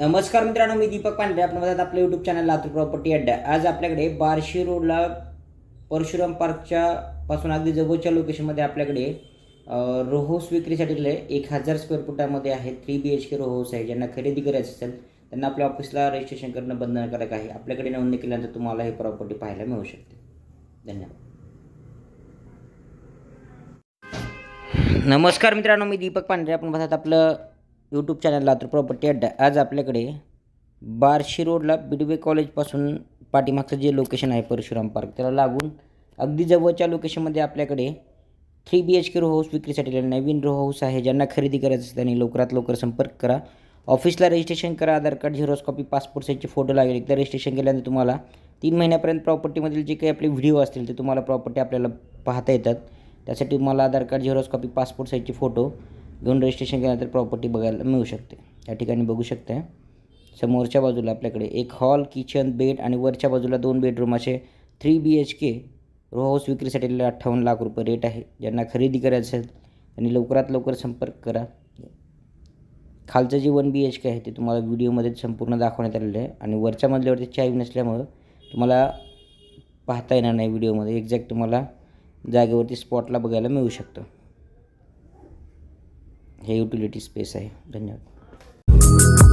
नमस्कार मित्रांनो मी दीपक पांढरे. आपण बघत आपल्या यूट्यूब चॅनल लातूर प्रॉपर्टी अड्डा आज आपल्याकडे बार्शी रोडला परशुराम पार्कच्या पासून अगदी जवळच्या लोकेशनमध्ये आपल्याकडे रोहोस विक्रीसाठी एक हजार स्क्वेअर फुटामध्ये आहे. थ्री बी एच के रोहोस आहे. ज्यांना खरेदी करायचं असेल त्यांना आपल्या ऑफिसला रजिस्ट्रेशन करणं बंधनकारक आहे. आपल्याकडे नोंदणी केल्यानंतर तुम्हाला ही प्रॉपर्टी पाहायला मिळू शकते. धन्यवाद. नमस्कार मित्रांनो मी दीपक पांढरे. आपण बघत आपलं यूट्यूब चॅनल लातूर प्रॉपर्टी अड्डा आज आपल्याकडे बारशी रोडला बिडवे कॉलेजपासून पाठीमागचं जे लोकेशन आहे परशुराम पार्क त्याला लागून अगदी जवळच्या लोकेशनमध्ये आपल्याकडे three B H K row house विक्रीसाठी नवीन रो हाऊस आहे ज्यांना खरेदी करायचं असेल त्यांनी लवकरात लवकर संपर्क करा. ऑफिसला रजिस्ट्रेशन करा Aadhaar card xerox copy passport साईजचे फोटो लागेल. एकदा रजिस्ट्रेशन केल्यानंतर तुम्हाला तीन महिन्यापर्यंत प्रॉपर्टीमधील जे काही आपले व्हिडिओ असतील ते तुम्हाला प्रॉपर्टी आपल्याला पाहता येतात. त्यासाठी तुम्हाला Aadhaar card xerox copy passport साईजचे फोटो घेऊन रजिस्ट्रेशन केल्यानंतर प्रॉपर्टी बघायला मिळू शकते. या ठिकाणी बघू शकता समोरच्या बाजूला आपल्याकडे एक हॉल किचन बेड आणि वरच्या बाजूला दोन बेडरूम असे three B H K row house विक्रीसाठी अठ्ठावन्न लाख रुपये रेट आहे. ज्यांना खरेदी करायचं असेल त्यांनी लवकरात लवकर संपर्क करा. खालचं जे वन बी एच के आहे ते तुम्हाला व्हिडिओमध्ये संपूर्ण दाखवण्यात आलेलं आहे. आणि वरच्या मजल्यावरती चावी नसल्यामुळं तुम्हाला पाहता येणार नाही व्हिडिओमध्ये एक्झॅक्ट तुम्हाला जागेवरती स्पॉटला बघायला मिळू शकतं. हे युटिलिटी स्पेस आहे. धन्यवाद.